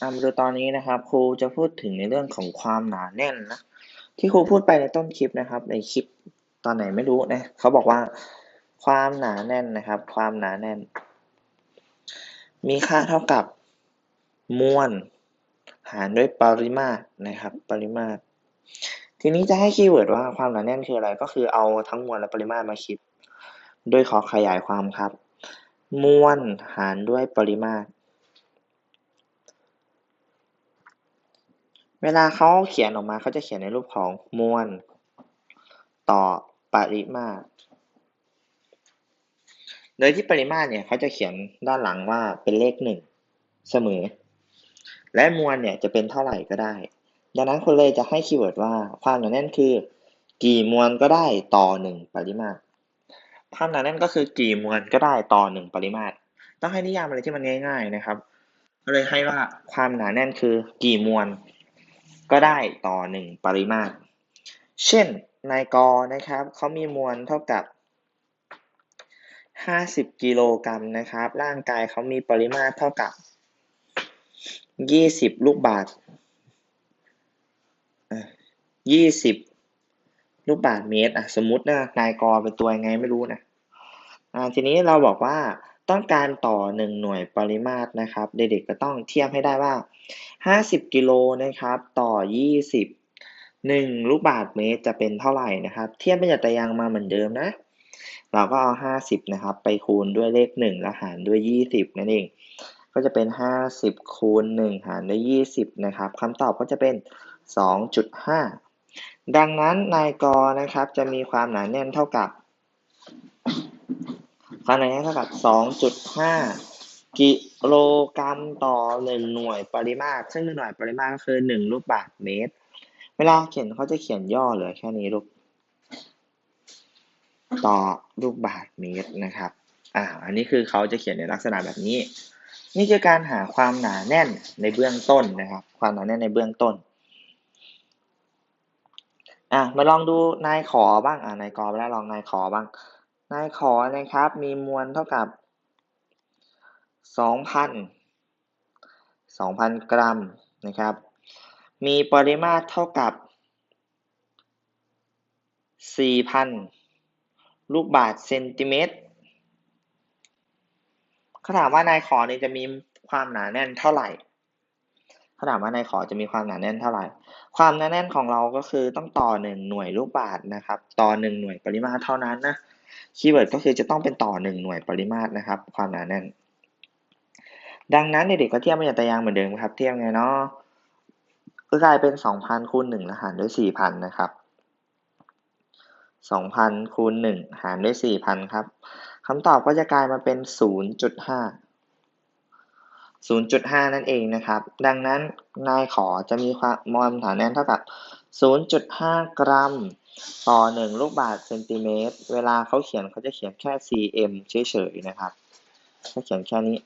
อ่ามาดูตอนนี้นะครับ ครูจะพูดถึงในเรื่องของความหนาแน่นนะที่ครูพูดไปในต้นคลิปนะครับ ในคลิปตอนไหนไม่รู้นะเขาบอกว่า ความหนาแน่นนะครับ ความหนาแน่น มีค่าเท่ากับมวลหารด้วยปริมาตรนะครับ ปริมาตร ทีนี้จะให้คีย์เวิร์ดว่าความหนาแน่นคืออะไร ก็คือเอาทั้งมวลและปริมาตรมาคิด โดยขอขยายความครับ มวลหารด้วยปริมาตร เวลาเขาเขียนออกมาเขาจะเขียนในรูปของมวลต่อปริมาตร โดยที่ปริมาตรเนี่ยเขาจะเขียนด้านหลังว่าเป็นเลขหนึ่งเสมอ และมวลเนี่ยจะเป็นเท่าไหร่ก็ได้ ดังนั้นคุณเลยจะให้คีย์เวิร์ดว่าความหนาแน่นคือ กี่มวลก็ได้ต่อหนึ่งปริมาตรความหนาแน่นก็คือกี่มวลก็ได้ต่อหนึ่งปริมาตร ต้องให้นิยามอะไรที่มันง่าย ๆนะครับ เลยให้ว่าความหนาแน่นคือกี่มวล ก็ได้ต่อหนึ่งปริมาตร เช่นนายกนะครับเขามีมวลเท่ากับ 50 กิโลกรัมนะครับ ร่างกายเขามีปริมาตรเท่ากับ 20 ลูกบาศก์20 ลูกบาศก์เมตรอะสมมตินะนายกเป็นตัวยังไงไม่รู้นะอ่าทีนี้เราบอกว่าต้องการต่อ 1 หน่วยปริมาตรนะครับ เด็กๆก็ต้องเทียบให้ได้ว่า 50 กิโลนะครับ ต่อ 20 1 ลูกบาศก์เมตรจะเป็นเท่าไหร่นะครับ เทียบเป็นจัตยางมาเหมือนเดิมนะ เราก็เอา 50 นะครับ ไปคูณด้วยเลข 1 แล้วหารด้วย 20 นั่นเอง ก็จะเป็น 50 คูณ 1 หารด้วย 20 นะครับคำตอบก็จะเป็น 2.5 ดังนั้นนายกนะครับ จะมีความหนาแน่นเท่ากับความหนาแน่นเท่ากับ 2.5 กิโลกรัมต่อ1หน่วยปริมาตรซึ่งหน่วยปริมาตรก็คือ1ลูกบาศก์เมตร เวลาเขียนเขาจะเขียนย่อเหลือแค่นี้ลูก ต่อลูกบาศก์เมตรนะครับ อ่า อันนี้คือเขาจะเขียนในลักษณะแบบนี้ นี่คือการหาความหนาแน่นในเบื้องต้นนะครับ ความหนาแน่นในเบื้องต้น อะ มาลองดูนายขอบ้าง อ่านายกอไปแล้วลองนายขอบ้าง นายขอนะครับ มีมวลเท่ากับ 2,000 2,000 กรัมนะครับ มีปริมาตรเท่ากับ 4,000 ลูกบาศก์เซนติเมตรเขาถามว่านายขอเนี่ยจะมีความหนาแน่นเท่าไหร่เขาถามว่านายขอจะมีความหนาแน่นเท่าไหร่ ความหนาแน่นของเราก็คือต้องต่อหนึ่งหน่วยลูกบาศก์นะครับ ต่อหนึ่งหน่วยปริมาตรเท่านั้นนะ คีย์เวิร์ดก็คือจะต้องเป็นต่อหนึ่งหน่วยปริมาตรนะครับ ความหนาแน่น ดังนั้นเด็กๆก็เทียบเป็นจัตยางเหมือนเดิมครับ เทียบไงเนาะก็กลายเป็น 2,000คูณ1แล้วหารด้วย 4,000 นะครับ 2,000คูณ1หารด้วย 4,000 ครับคำตอบก็จะกลายมาเป็น 0.5 0.5 นั่นเองนะครับ ดังนั้นนายขอจะมีความมวลฐานแน่นเท่ากับ 0.5 กรัม ต่อ 1 ลูกบาศก์เซนติเมตร เวลาเขาเขียนเขาจะเขียนแค่ cm เฉยๆนะครับเขาเขียนแค่นี้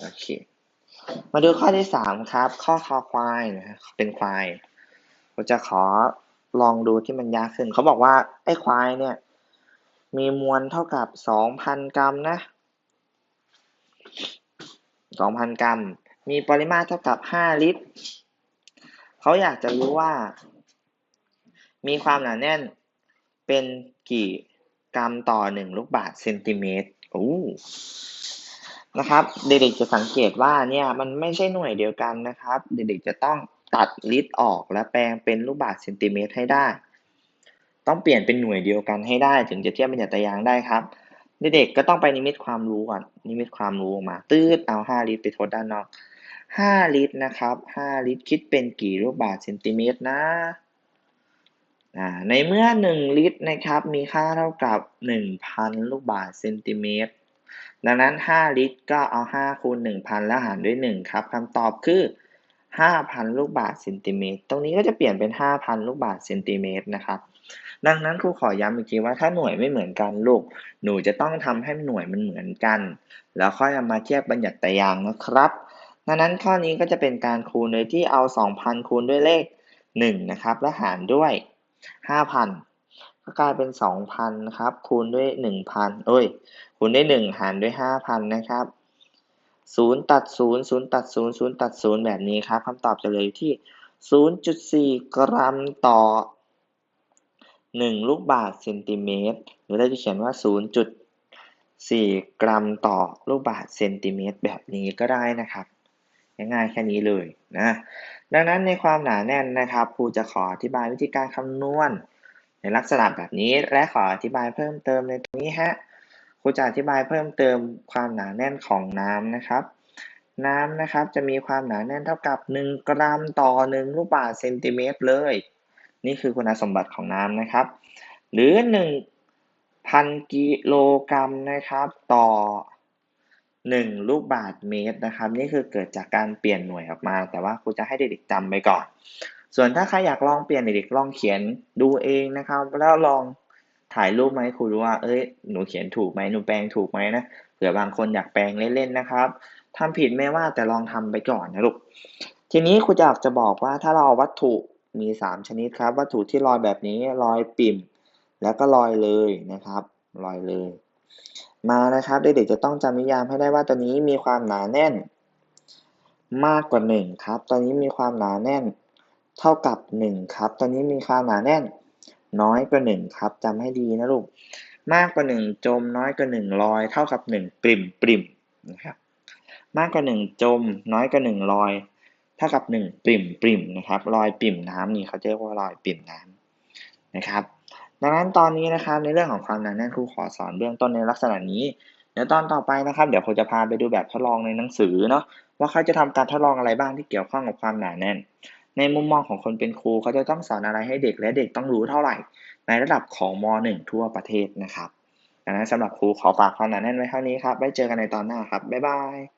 โอเค มาดูข้อที่3ครับ ข้อคอควายนะเป็นควายผมจะขอลองดูที่มันยากขึ้น เขาบอกว่าไอ้ควายเนี่ย มีมวลเท่ากับ2,000กรัมนะ2,000กรัม มีปริมาตรเท่ากับ5ลิตร เขาอยากจะรู้ว่า มีความหนาแน่นเป็นกี่กรัมต่อ1ลูกบาศก์เซนติเมตร โอ้ นะครับ เด็กๆจะสังเกตว่าเนี่ยมันไม่ใช่หน่วยเดียวกันนะครับ เด็กๆจะต้องตัดลิตรออกและแปลงเป็นลูกบาศก์เซนติเมตรให้ได้ ต้องเปลี่ยนเป็นหน่วยเดียวกันให้ได้ ถึงจะเทียบเป็นจัตยางได้ครับ เด็กๆก็ต้องไปนิมิตความรู้ก่อนนิมิตความรู้ออกมาตืดเอา5ลิตรไปทดด้านนอก5ลิตรนะครับ5ลิตรคิดเป็นกี่ลูกบาศก์เซนติเมตรนะในเมื่อ 1 ลิตรนะครับมีค่าเท่ากับ 1,000 ลูกบาศก์เซนติเมตร ดังนั้น 5 ลิตรก็เอา 5 คูณ 1,000 แล้วหารด้วย 1 ครับคำตอบคือ 5,000 ลูกบาศก์เซนติเมตร ตรงนี้ก็จะเปลี่ยนเป็น 5,000 ลูกบาศก์เซนติเมตรนะครับ ดังนั้นครูขอย้ำอีกทีว่าถ้าหน่วยไม่เหมือนกันลูก หนูจะต้องทำให้หน่วยมันเหมือนกัน แล้วค่อยเอามาเทียบบัญญัติตารางนะครับ ดังนั้นข้อนี้ก็จะเป็นการคูณโดยที่เอา 2,000 คูณด้วยเลข 1 นะครับ แล้วหารด้วย 5,000 ก็กลายเป็น2,000นครับ คูณด้วย1,000เอ้ย คูณด้วย1หารด้วย5,000นะครับศูนย์ตัดศูนย์ศูนย์ตัดศูนย์ศูนย์ตัดศูนย์แบบนี้ครับคำตอบจะเหลยที่ศูนย์จุดสี่กรัมต่อหนึ่งลูกบาศก์เซนติเมตรหรือเราจะเขียนว่าศูนย์จุดสี่กรัมต่อลูกบาศก์เซนติเมตรแบบนี้ก็ได้นะครับง่ายๆแค่นี้เลยนะ ดังนั้นในความหนาแน่นนะครับครูจะขออธิบายวิธีการคำนวณ ลักษณะแบบนี้และขออธิบายเพิ่มเติมในตรงนี้ฮะครูจะอธิบายเพิ่มเติมความหนาแน่นของน้ำนะครับ น้ำนะครับจะมีความหนาแน่นเท่ากับ 1 กรัมต่อ 1 ลูกบาศก์เซนติเมตรเลย นี่คือคุณสมบัติของน้ำนะครับ หรือ 1,000 กิโลกรัมนะครับต่อ 1 ลูกบาศก์เมตรนะครับ นี่คือเกิดจากการเปลี่ยนหน่วยออกมา แต่ว่าครูจะให้เด็กๆจำไปก่อน ส่วนถ้าใครอยากลองเปลี่ยนเด็กๆลองเขียนดูเองนะครับ แล้วลองถ่ายรูปมาให้ครูดูว่า เอ้ย หนูเขียนถูกไหมหนูแปลงถูกไหมนะ เผื่อบางคนอยากแปลงเล่นๆนะครับทำผิดไม่ว่าแต่ลองทำไปก่อนนะลูก ทีนี้ครูอยากจะบอกว่าถ้าเราเอาวัตถุมี 3 ชนิดครับ วัตถุที่ลอยแบบนี้ลอยปิ่ม แล้วก็ลอยเลยนะครับ ลอยเลย มานะครับเด็กๆจะต้องจำนิยามให้ได้ว่าตัวนี้มีความหนาแน่น มากกว่า1ครับตอนนี้มีความหนาแน่น เท่ากับ 1 ครับ ตอนนี้มีความหนาแน่นน้อยกว่า 1 ครับจำให้ดีนะลูก มากกว่า 1 จมน้อยกว่า1ลอย เท่ากับ 1 ปริ่มปริ่มนะครับมากกว่า 1 จมน้อยกว่า1ลอย เท่ากับ 1 ปริ่มปริ่มนะครับลอยปริ่มน้ำนี่เขาเรียกว่าลอยปริ่มน้ำนะครับ ดังนั้นตอนนี้นะครับในเรื่องของความหนาแน่นครูขอสอนเบื้องต้นในลักษณะนี้เดี๋ยวตอนต่อไปนะครับ เดี๋ยวครูจะพาไปดูแบบทดลองในหนังสือเนาะว่าเขาจะทำการทดลองอะไรบ้างที่เกี่ยวข้องกับความหนาแน่น ในมุมมองของคนเป็นครูเขาจะต้องสอนอะไรให้เด็กและเด็กต้องรู้เท่าไหร่ ในระดับของม .1 ทั่วประเทศนะครับดังนั้นสำหรับครูขอฝากความหนาแน่นไว้เท่านี้ครับไว้เจอกันในตอนหน้าครับบ๊ายบาย